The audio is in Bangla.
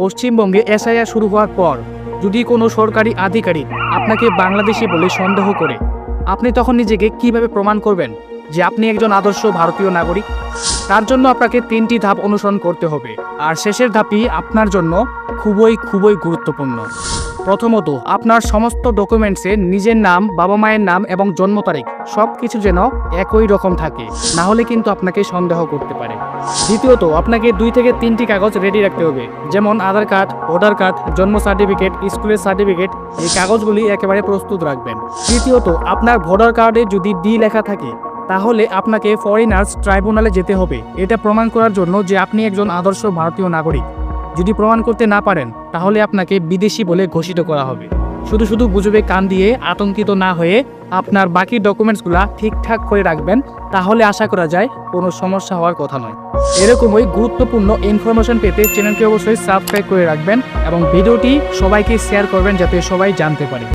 পশ্চিমবঙ্গে এসআইআর শুরু হওয়ার পর, যদি কোনো সরকারি আধিকারিক আপনাকে বাংলাদেশি বলে সন্দেহ করে, আপনি তখন নিজেকে কীভাবে প্রমাণ করবেন যে আপনি একজন আদর্শ ভারতীয় নাগরিক? তার জন্য আপনাকে তিনটি ধাপ অনুসরণ করতে হবে, আর শেষের ধাপই আপনার জন্য খুবই খুবই গুরুত্বপূর্ণ। প্রথমত, আপনার সমস্ত ডকুমেন্টসে নিজের নাম, বাবা মায়ের নাম এবং জন্ম তারিখ সব কিছু যেন একই রকম থাকে। না হলে কিন্তু আপনাকে সন্দেহ করতে পারে। দ্বিতীয়ত, আপনাকে দুই থেকে তিনটি কাগজ রেডি রাখতে হবে। যেমন আধার কার্ড, ভোটার কার্ড, জন্ম সার্টিফিকেট স্কুলের সার্টিফিকেট এই কাগজগুলি একেবারে প্রস্তুত রাখবেন। তৃতীয়ত, আপনার ভোটার কার্ডে যদি ডি লেখা থাকে, তাহলে আপনাকে ফরেনার্স ট্রাইব্যুনালে যেতে হবে। এটা প্রমাণ করার জন্য যে আপনি একজন আদর্শ ভারতীয় নাগরিক। যদি প্রমাণ করতে না পারেন, তাহলে আপনাকে বিদেশি বলে ঘোষিত করা হবে। শুধু শুধু গুজবে কান দিয়ে আতঙ্কিত না হয়ে আপনার বাকি ডকুমেন্টসগুলা ঠিকঠাক করে রাখবেন, তাহলে আশা করা যায় কোনো সমস্যা হওয়ার কথা নয়। এরকমই গুরুত্বপূর্ণ ইনফরমেশন পেতে চ্যানেলটি অবশ্যই সাবস্ক্রাইব করে রাখবেন এবং ভিডিওটি সবাইকে শেয়ার করবেন যাতে সবাই জানতে পারে।